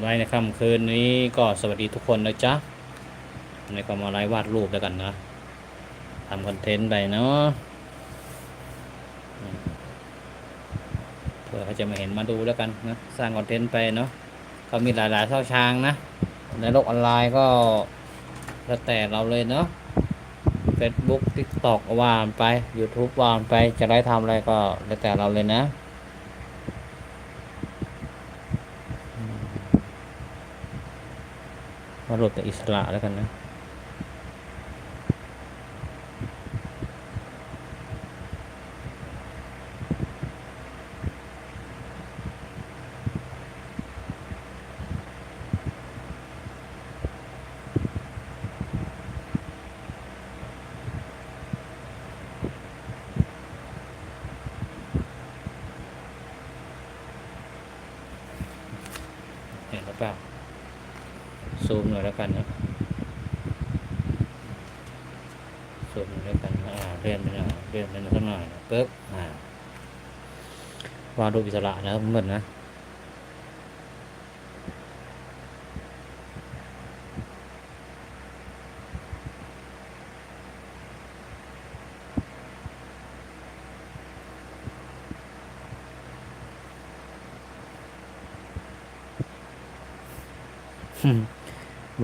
ไว้ในค่ำคืนนี้ก็สวัสดีทุกคนนะจ๊ะในก็มาไลฟ์วาดรูปแล้วกันนะทำคอนเทนต์ไปเนาะเพื่อเขาจะมาเห็นมาดูแล้วกันนะสร้างคอนเทนต์ไปเนาะก็มีหลายๆช่องทางนะ ในโลกออนไลน์ก็แล้วแต่เราเลยเนาะ Facebook TikTok ว่านไป YouTube ว่านไปจะได้ทำอะไรก็แล้วแต่เราเลยนะ มาหลบแต่อิสระแล้วกันนะ เห็นหรือเปล่า ซู มหน่อยแล้วกันนะซูมหน่อยแล้วกันอ่าเลื่อนไปหน่อยเลื่อนไปหน่อยสักหน่อยนะปึ๊บอ่าวาดรูปอิสระนะเหมือนนะ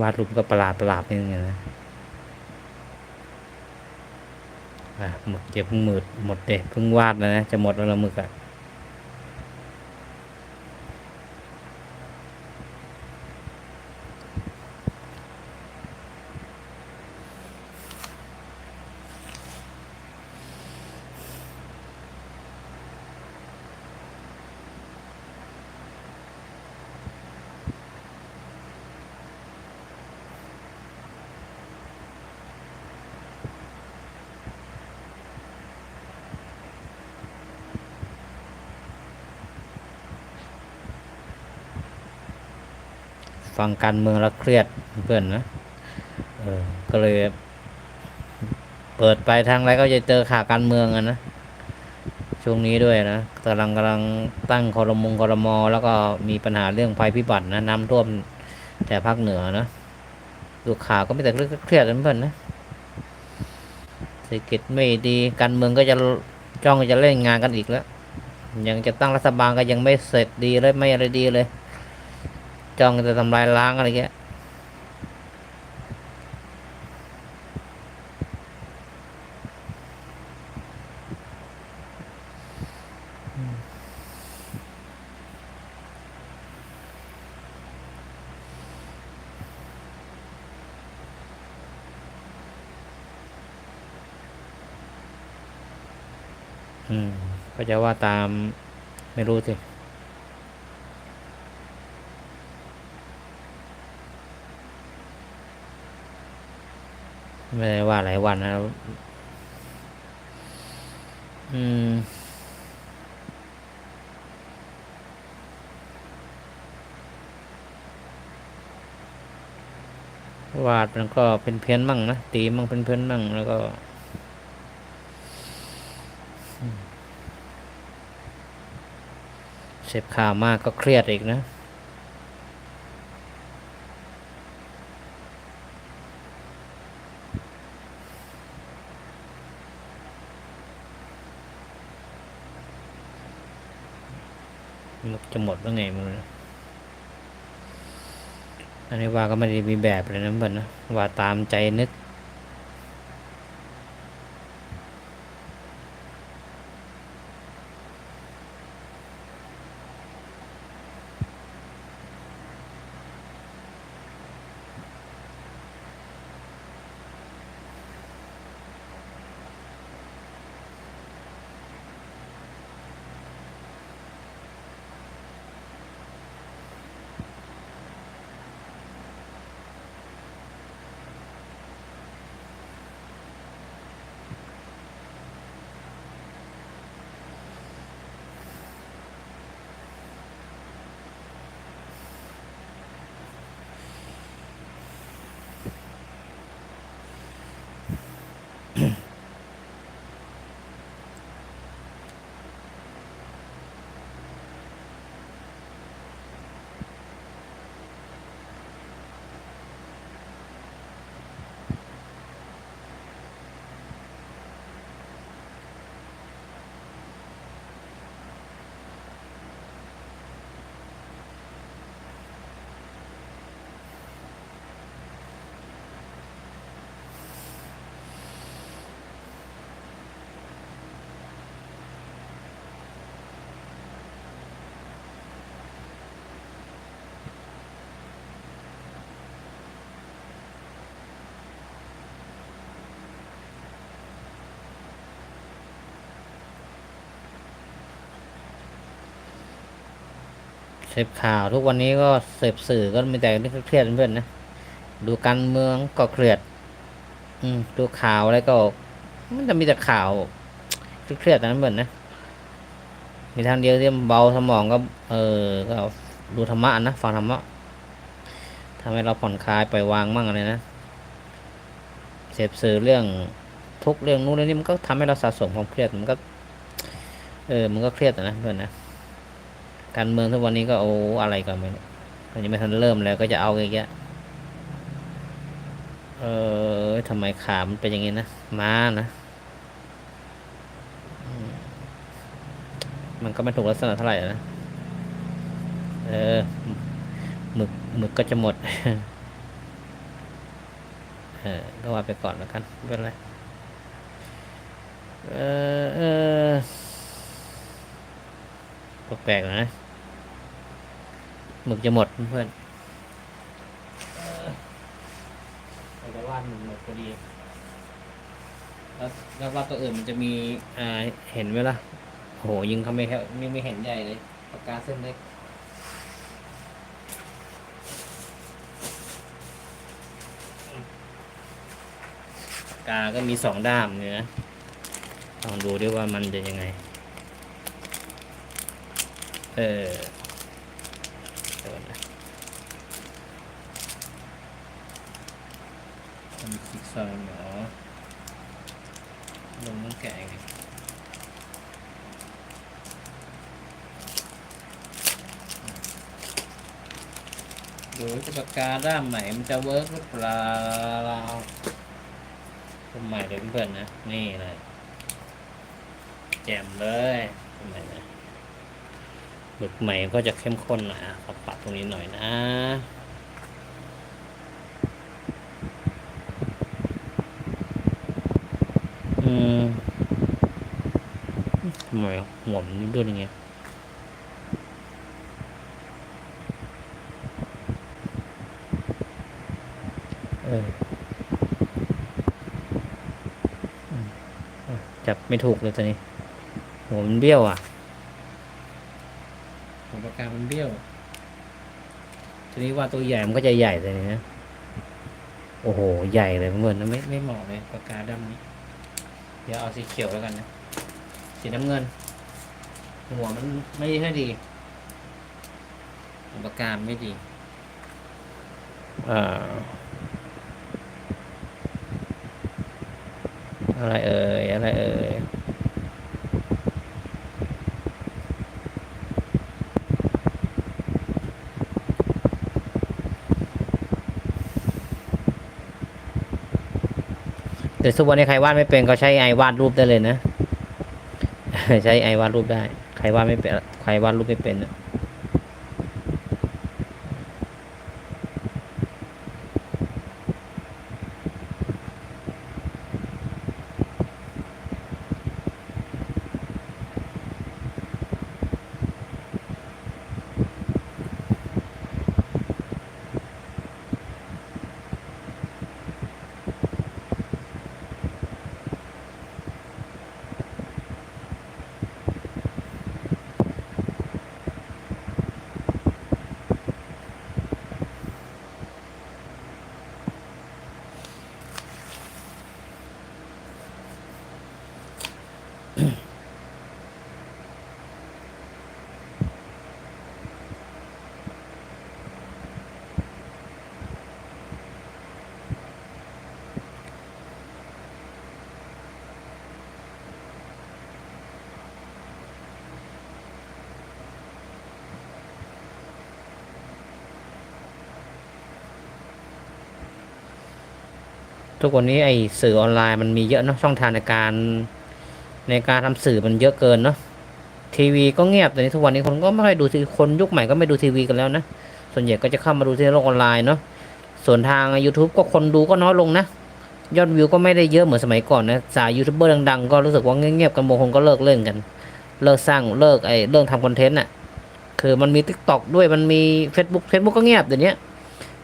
วา ดรูปก็ประหลาดประหลาดนิดนึงนะหมดเจ็บเพิ่งมืดหมดเด็เพิ่งวาดแล้วนะ จะหมดแล้วละมึกอะ ฟังการเมืองแล้วเครียดเพื่อนนะเออก็เลย เปิดไปทางไรก็จะเจอข่าวการเมืองอะนะช่วงนี้ด้วยนะกำลังกำลังตั้งคอรมงคอรมอ แล้วก็มีปัญหาเรื่องภัยพิบัตินะน้ำท่วมแต่ภาคเหนือนะดูข่าวก็ไม่แต่เรื่องเครียดเพื่อนนะเศรษฐกิจไม่ดีการเมืองก็จะจ้องจะเล่นงานกันอีกแล้วยังจะตั้งรัฐบาลก็ยังไม่เสร็จดีเลยไม่อะไรดีเลย จ้องจะทำลายล้างอะไรเงี้ยอืมก็จะว่าตามไม่รู้สิ ไม่ได้ว่าหลายวันนะครับ อืมวาดมันก็เป็นเพี้ยนมั่งนะตีมั่งเป็นเพี้ยนมั่งแล้วก็เสพข่าวมากก็เครียดอีกนะ มันจะหมดแล้วไงไมันอันนี้ ว่าก็ไม่ได้มีแบบเลยนะเพื่อนนะว่าตามใจนึก เสพข่าวทุกวันนี้ก็เสพสื่อก็มีแต่เรื่องเครียดเพื่อนนะ ดูการเมืองก็เครียด อืมดูข่าวอะไรก็ มันจะมีแต่ข่าวเครียดๆนะเพื่อนนะ มีทางเดียวที่เบาสมองก็ เออ ก็ดูธรรมะนะฟังธรรมะทำให้เราผ่อนคลายปล่อยวางมั่งอะไรนะเสพสื่อเรื่องทุกเรื่องนู้นเรื่องนี้มันก็ทำให้เราสะสมความเครียดมันก็ เออ มันก็เครียดนะเพื่อนนะ การเมืองทุกวันนี้ก็โอ้อะไรกันไม่รู้มันยังไม่ทันเริ่มเลยก็จะเอาอีกแล้วเออทำไมขามันเป็นอย่างนี้นะมานะมันก็ไม่ถูกลักษณะเท่าไหร่นะเออหมึกหมึกก็จะหมด เออก็ว่าไปก่อนแล้วกันเป็นไรเออเออแปลกๆนะ หมึกจะหมดเพื่อนเราจะวาดหมึกหมดพอดี แล้วแล้ววาดตัวอื่นมันจะมีอ่าเห็นไหมล่ะโหยิงเขาไม่แค่ไม่ไม่เห็นใหญ่เลยปากกาเส้นเล็กปากกาก็มีสองด้ามเนี่ยนะลองดูด้วยว่ามันจะยังไง เออ เดี๋ยวก่อนนะทำซิกซาวเหรอลงต้องแกะยังไงดูว่าปากกาด้ามไหนมันจะเวิร์กหรือเปล่าตัวใหม่เลยวเพื่อนๆนะ นี่เลยแจ่มเลยตัวใหม่นะ หมึกใหม่ก็จะเข้มข้นหน่อยอะปรับตรงนี้หน่อยนะอืมทำไมหัวมันนี่ด้วยยังไงเอออืมอะจับไม่ถูกเลยตอนนี้หัวมันเบี้ยวอะ ของปากกา มันเบี้ยว ทีนี้ว่าตัวใหญ่มันก็จะใหญ่เลยนะโอ้โห ใหญ่เลยเหมือนไม่ไม่เหมาะเลยปากกาดำนี้ เดี๋ยวเอาสีเขียวแล้วกันนะ สีน้ำเงิน หัวมันไม่ค่อยดีปากกาไม่ดีอ่าอะไรเอ่ยอะไรเอ่ย แต่ทุกวันนี้ใครวาดไม่เป็นก็ใช้ไอวาดรูปได้เลยนะ ใช้ไอวาดรูปได้ ใครวาดไม่เป็น ใครวาดรูปไม่เป็นนะ ทุกวันนี้ไอสื่อออนไลน์มันมีเยอะเนาะช่องทางในการในการทำสื่อมันเยอะเกินเนาะทีวีก็เงียบแต่นี้ทุกวันนี้คนก็ไม่ค่อยดูทีคนยุคใหม่ก็ไม่ดูทีวีกันแล้วนะส่วนใหญ่ก็จะเข้ามาดูที่โลกออนไลน์เนาะส่วนทาง YouTube ก็คนดูก็น้อยลงนะยอดวิวก็ไม่ได้เยอะเหมือนสมัยก่อนนะสายยูทูบเบอร์ดังๆก็รู้สึกว่าเงียบๆกันบางคนก็เลิกเล่นกัน เลิกสร้างเลิกไอ้เรื่องทำคอนเทนต์อะคือมันมี t ิ k t o k ด้วยมันมี Facebook Facebook ก็เงียบเดี๋ยวนี้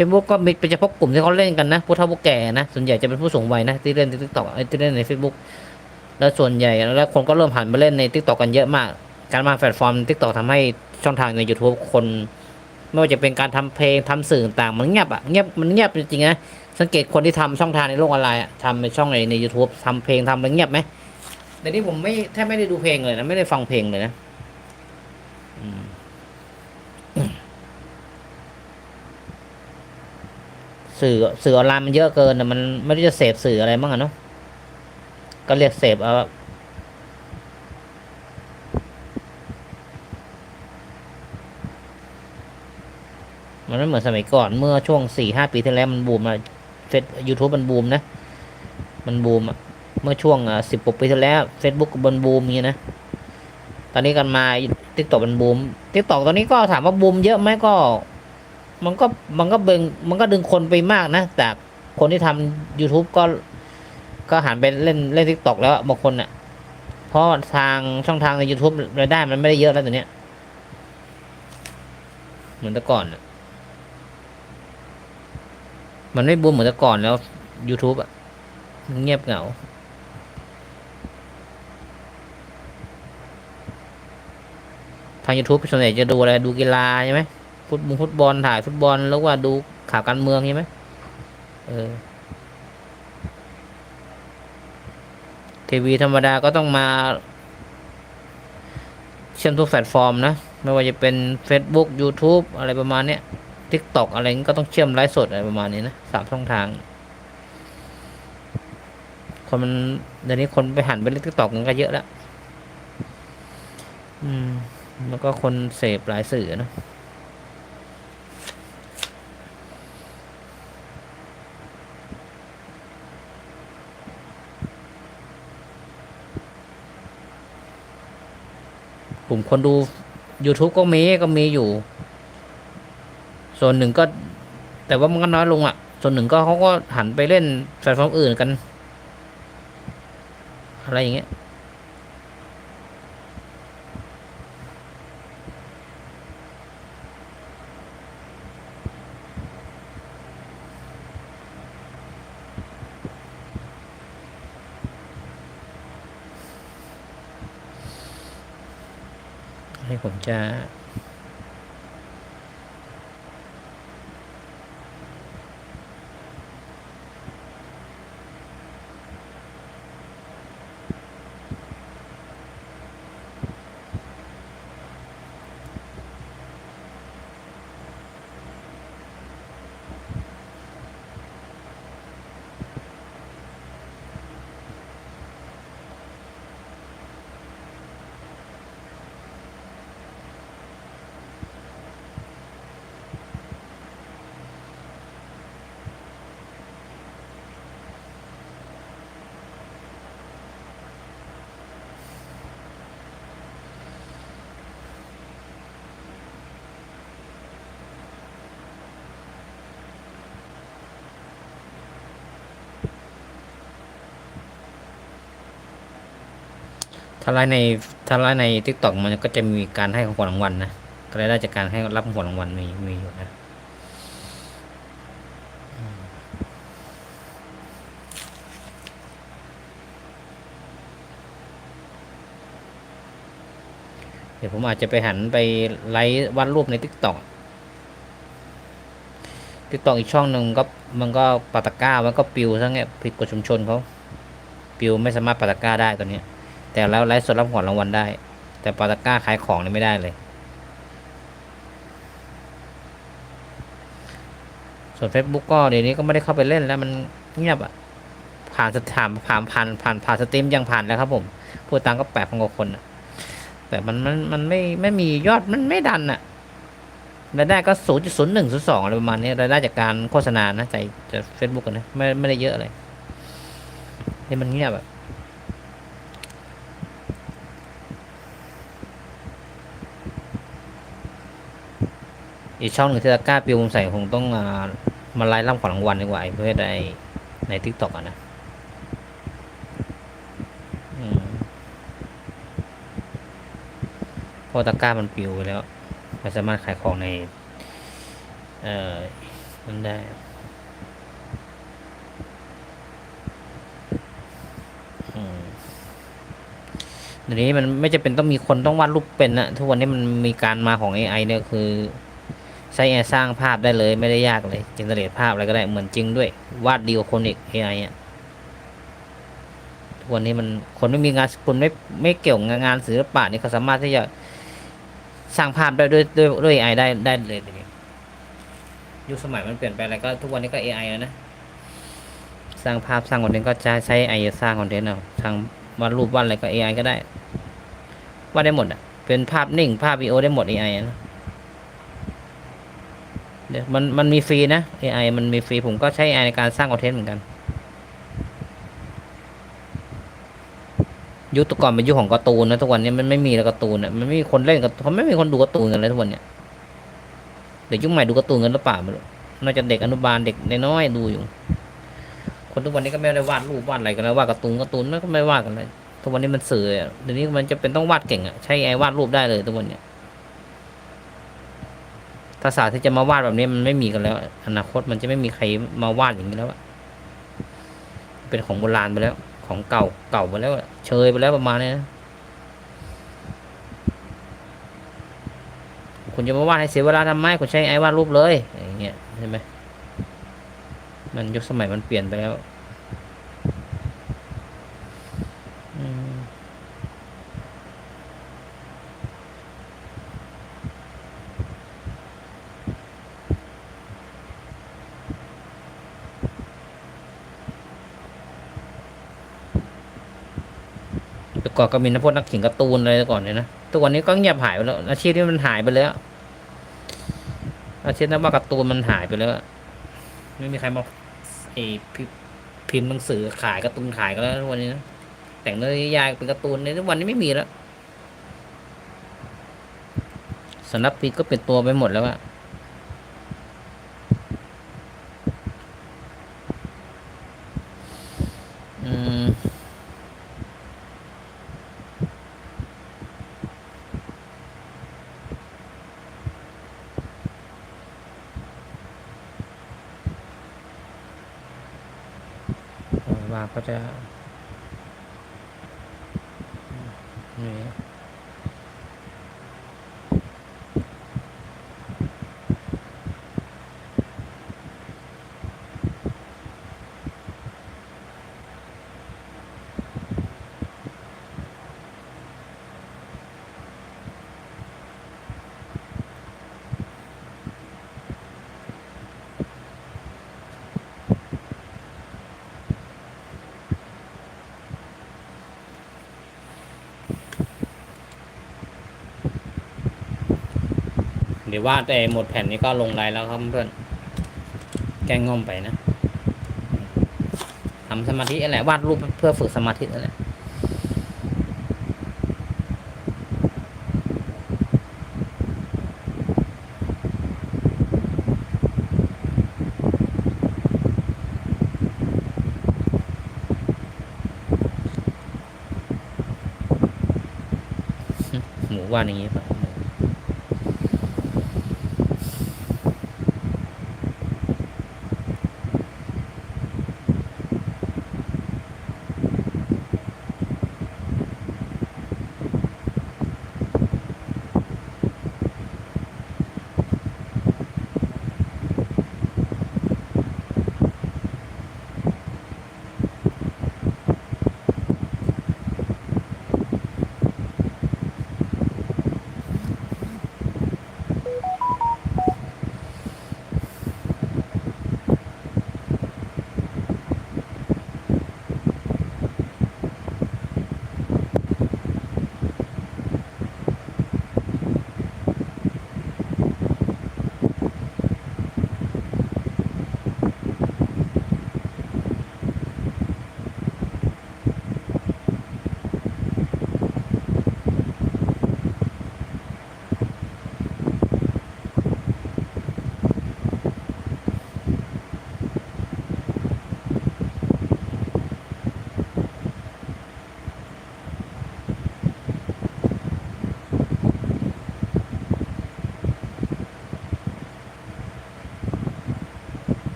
Facebook ก็มีเป็นเฉพาะกลุ่มที่เขาเล่นกันนะผู้เฒ่าผู้แก่นะส่วนใหญ่จะเป็นผู้สูงวัยนะที่เล่นใน t ิ k t o k ไอ้ที่เล่นใน Facebook แล้วส่วนใหญ่แล้วคนก็เริ่มหันมาเล่นใน t ิ k t o k กันเยอะมาก การมาแพลตฟอร์ม t ิ k t o k ทำให้ช่องทางใน YouTube คน ไม่ว่าจะเป็นการทำเพลงทำสื่อต่างมันเงียบอะเงียบมันเงียบจริงๆนะสังเกตคนที่ทำช่องทางในโลกออนไลน์ทำในช่องในใน YouTube ทำเพลงทำอะไรเงียบไหมแต่นี่ผมไม่แทบไม่ได้ดูเพลงเลยนะไม่ได้ฟังเพลงเลยนะ อืม สื่อสื่อออนไลน์มันเยอะเกินนะมันไม่รู้จะเสพสื่ออะไรบ้างอะเนาะก็เรียกเสพเอามันไม่เหมือนสมัยก่อนเมื่อช่วงสี่ห้าปีที่แล้วมันบูมอะเฟซยูทูบมันบูมนะ มันบูมอะเมื่อช่วงสิบกว่าปีที่แล้วเฟซบุ๊กมันบูมอย่างนี้นะ ตอนนี้กันมาทิกตอกมันบูมทิกตอกตอนนี้ก็ถามว่าบูมเยอะไหมก็ มันก็มันก็เบ่งมันก็ดึงคนไปมากนะจากคนที่ทำ YouTube ก็ก็หันไปเล่นเล่นทิกตอกแล้วบางคนอะ เพราะทางช่องทางใน YouTube รายได้มันไม่ได้เยอะแล้วตัวเนี้ย เหมือนแต่ก่อนอะมันไม่บูมเหมือนแต่ก่อนแล้ว YouTube อะเงียบเหงาทาง YouTube ส่วนใหญ่จะดูอะไร ดูกีฬาใช่ไหม ฟุตบอลฟุตบอลถ่ายฟุตบอลแล้วว่าดูข่าวการเมืองใช่ไหมเออทีวีธรรมดาก็ต้องมา เชื่อมทุกแพลตฟอร์มนะ ไม่ว่าจะเป็น Facebook YouTube อะไรประมาณเนี้ย TikTok อะไรนี้ก็ต้องเชื่อมไลฟ์สดอะไรประมาณนี้นะสามช่องทาง คนมันเดี๋ยวนี้คนไปหันไปเล่น TikTok กันก็เยอะแล้ว อืม แล้วก็คนเสพหลายสื่อนะ กลุ่มคนดู YouTube ก็มีก็มีอยู่ ส่วนหนึ่งก็ แต่ว่ามันก็น้อยลงอะ ส่วนหนึ่งก็เขาก็หันไปเล่นแพลตฟอร์มอื่นกัน อะไรอย่างเงี้ย ผมจะ ถ้าไลฟ์ในถ้าไลฟ์ในทิกตอกมันก็จะมีการให้ของขวัญรางวัลนะก็รได้จากการให้รับของขวัญรางวัลมีมีอยู่นะเดี๋ยวผมอาจจะไปหันไปไลฟ์วาดรูปในทิกตอกทิกตอกอีกช่องหนึ่งก็มันก็ปาตะก้ามันก็ปิวซะเงี้ยผิดกฎชุมชนเขาปิวไม่สามารถปาตะก้าได้ตัวเนี้ย แต่แล้วไลฟ์สดรับของรางวัลได้ แต่ปาตะกร้าขายของนี่ไม่ได้เลย ส่วน Facebook ก็เดี๋ยวนี้ก็ไม่ได้เข้าไปเล่นแล้วมันเงียบอะผ่านสถานผ่านผ่านผ่านผ่านสตรีมยังผ่านแล้วครับผมผู้ตังก็แปดพันกว่าคนอะแต่มันมันมันไม่ไม่มียอดมันไม่ดันอะรายได้ก็ศูนย์จุดศูนย์หนึ่งศูนย์สองอะไรประมาณนี้รายได้จากการโฆษณานะใจจะเฟซบุ๊กกันนะไม่ไม่ได้เยอะเลยนี่มันเงียบอะ อีกช่องหนึ่งที่ตะกร้าปิวผมใส่คงต้องอามาไล่ล่ำขอรางวัลดีกว่าไอเพื่อได้ในทิกตอกอะนะเพราะตะกร้ามันปิวไปแล้วไม่สามารถขายของใน เอ่อนั้นได้อืมเดี๋ยวนี้มันไม่จะเป็นต้องมีคนต้องวาดรูปเป็นนะทุกวันนี้มันมีการมาของ AI เนี่ยคือ ใช้ AI สร้างภาพได้เลยไม่ได้ยากเลยจินเนเรตภาพอะไรก็ได้เหมือนจริงด้วย วาดดีกว่าคนอีก AI อะทุกวันนี้มันคนไม่มีงานคนไม่ไม่เกี่ยวกับงานศิลปะนี่เขาสามารถที่จะสร้างภาพได้ด้วยด้วยด้วย AI ได้ได้เลยทีนี้ยุคสมัยมันเปลี่ยนไปอะไรก็ทุกวันนี้ก็ AI แล้วนะสร้างภาพสร้างคอนเทนต์ก็จะใช้ AI สร้างคอนเทนต์เอาทางวาดรูปวาดอะไรก็ AI ก็ได้วาดได้หมดอะเป็นภาพนิ่งภาพวิดีโอได้หมด AI นะ เดี๋ยวมันมันมีฟรีนะ AI มันมีฟรีผมก็ใช้ AI ในการสร้างคอนเทนต์เหมือนกัน ยุคตะก่อนเป็นยุคของการ์ตูนนะทุกวันนี้มันไม่มีแล้วการ์ตูนอะมันไม่มีคนเล่นกับเขาไม่มีคนดูการ์ตูนกันเลยทุกวันเนี้ยเด็กยุคใหม่ดูการ์ตูนกันหรือเปล่าไม่รู้น่าจะเด็กอนุบาลเด็กน้อยดูอยู่ คนทุกวันนี้ก็ไม่ได้วาดรูปวาดอะไรกันแล้ววาดการ์ตูนการ์ตูนไม่ก็ไม่วาดกันเลยทุกวันนี้มันสื่อเดี๋ยวนี้มันจะเป็นต้องวาดเก่งอะใช้ไอวาดรูปได้เลยทุกวันเนี้ย ภาษาที่จะมาวาดแบบนี้มันไม่มีกันแล้ว อนาคตมันจะไม่มีใครมาวาดอย่างนี้แล้วเป็นของโบราณไปแล้ว ของเก่าเก่าไปแล้วเชยไปแล้วประมาณนี้นะคุณจะมาวาดให้เสียเวลาทำไมคุณใช้ไอ้วาดรูปเลยอย่างเงี้ยใช่ไหมมันยุคสมัยมันเปลี่ยนไปแล้ว แต่ก่อนก็มีนักพจน์นักเขียนการ์ตูนอะไรแต่ก่อนเลยนะทุกวันนี้ก็เงียบหายไปแล้ว อาชีพนี้มันหายไปแล้ว อาชีพนักวาดการ์ตูนมันหายไปแล้ว ไม่มีใครมาไอพิพิมพ์หนังสือขายการ์ตูนขายกันแล้วทุกวันนี้นะแต่งเนื้อยายเป็นการ์ตูนในทุกวันนี้ไม่มีแล้วสำนักพิมพ์ก็เป็นตัวไปหมดแล้วอะ ก็จะนี่ เดี๋ยววาดแต่หมดแผ่นนี้ก็ลงไลน์แล้วครับเพื่อนแกล้งง่อมไปนะทำสมาธิอะไรวาดรูปเพื่อฝึกสมาธินั่นแหมูว่าอย่างนี้ป่ะ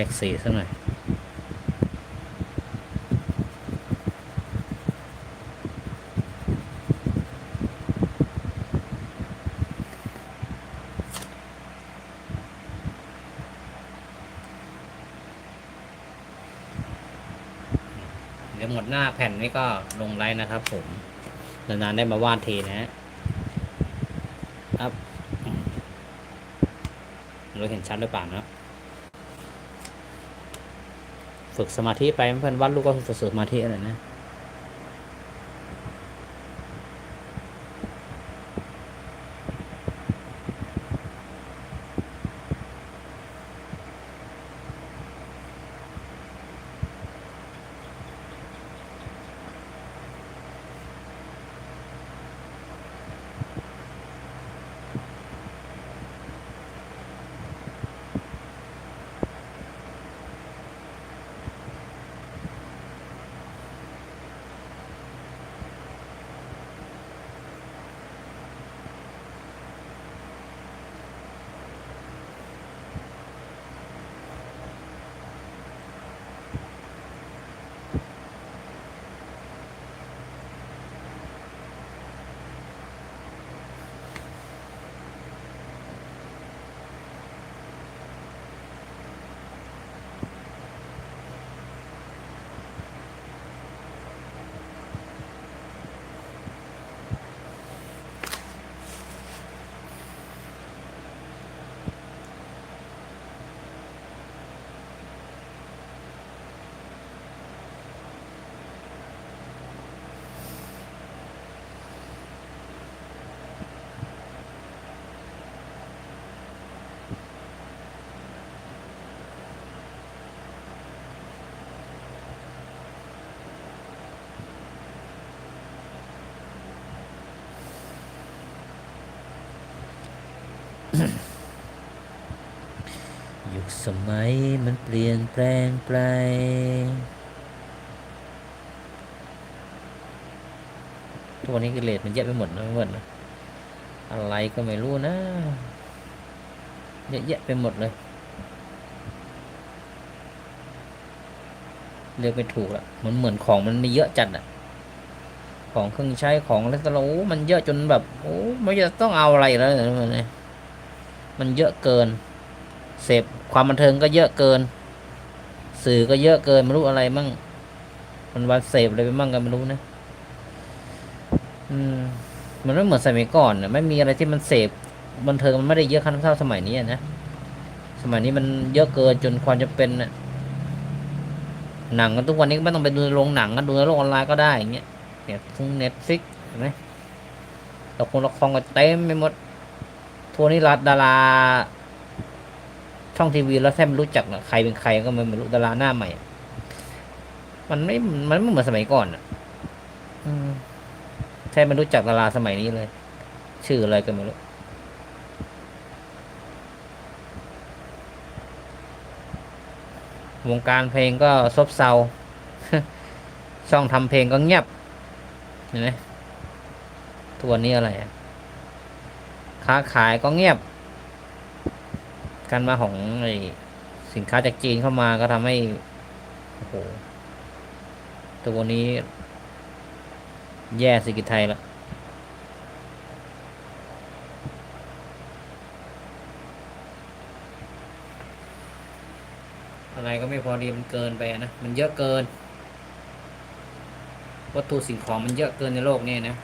ยกสีสักหน่อยเดี๋ยวหมดหน้าแผ่นนี้ก็ลงไลน์นะครับผมนานๆได้มาวาดทีนะฮะครับเราเห็นชัดหรือเปล่านะครับ ฝึกสมาธิไปเพื่อนวัดลูกก็ฝึกสมาธิอะไรนะ ยุคสมัยมันเปลี่ยนแปลงไป ทุกวันนี้กิเลสมันเยอะไปหมดนะเพื่อนอะไรก็ไม่รู้นะเยอะแยะไปหมดเลยเรียกไม่ถูกละมันเหมือนของมันมีเยอะจัดอะของเครื่องใช้ของอะไรต่างๆโอ้มันเยอะจนแบบโอ้ไม่จะต้องเอาอะไรแล้วเนี่ย มันเยอะเกิน เสพความบันเทิงก็เยอะเกิน สื่อก็เยอะเกินไม่รู้อะไรมั่ง มันวันเสพอะไรไปมั่งก็ไม่รู้นะ อืม มันไม่เหมือนสมัยก่อนนะไม่มีอะไรที่มันเสพบันเทิงมันไม่ได้เยอะขนาดเท่าสมัยนี้นะ สมัยนี้มันเยอะเกินจนความจะเป็นน่ะหนังกันทุกวันนี้ก็ไม่ต้องไปดูในโรงหนังกันดูในโลกออนไลน์ก็ได้อย่างเงี้ยเนี่ยทุกเน็ตฟิกเห็นไหมละครละครก็เต็มไปหมด วร์นี้รัดดารา ช่องทีวีแล้วแทบไม่รู้จักนะใครเป็นใครก็ไม่รู้ดาราหน้าใหม่อะมันไม่ มันไม่เหมือนสมัยก่อนอะอืมแทบไม่รู้จักดาราสมัยนี้เลย ชื่ออะไรก็ไม่รู้วงการเพลงก็ซบเซา ช่องทำเพลงก็เงียบ เห็นไหมตัวนนี้อะไรอะ ค้าขายก็เงียบ การมาของไอสินค้าจากจีนเข้ามาก็ทำให้โอ้โหตัวนี้ แย่สิกิจไทยละอะไรก็ไม่พอดีมันเกินไปนะ มันเยอะเกิน วัตถุสิ่งของมันเยอะเกินในโลกนี้นะ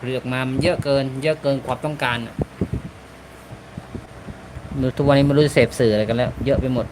ผลิตออกมามันเยอะเกิน เยอะเกินความต้องการทุกวันนี้ไม่รู้จะเสพสื่ออะไรกันแล้ว เยอะไปหมด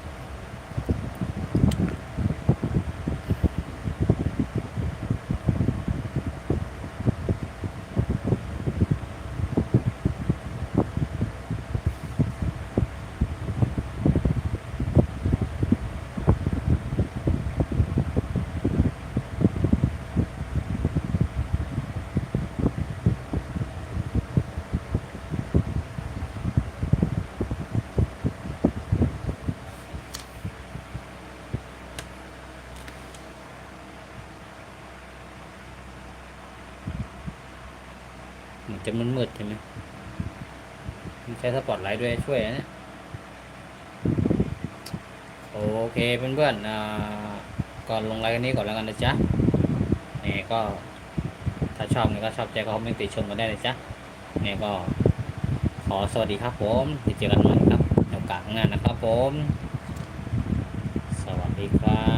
จะมืดๆใช่ไหมมันใช้สปอตไลท์ด้วยช่วยนะเนี่ยโอเคเพื่อนๆอ่าก่อนลงไลน์กันนี้ก่อนแล้วกันนะจ๊ะนี่ก็ถ้าชอบเนี่ยก็ชอบใจก็คอมเมนต์ติชมกันได้เลยจ้ะนี่ก็ขอสวัสดีครับผมเจอกันใหม่ครับในโอกาสข้างหน้านะครับผม สวัสดีครับ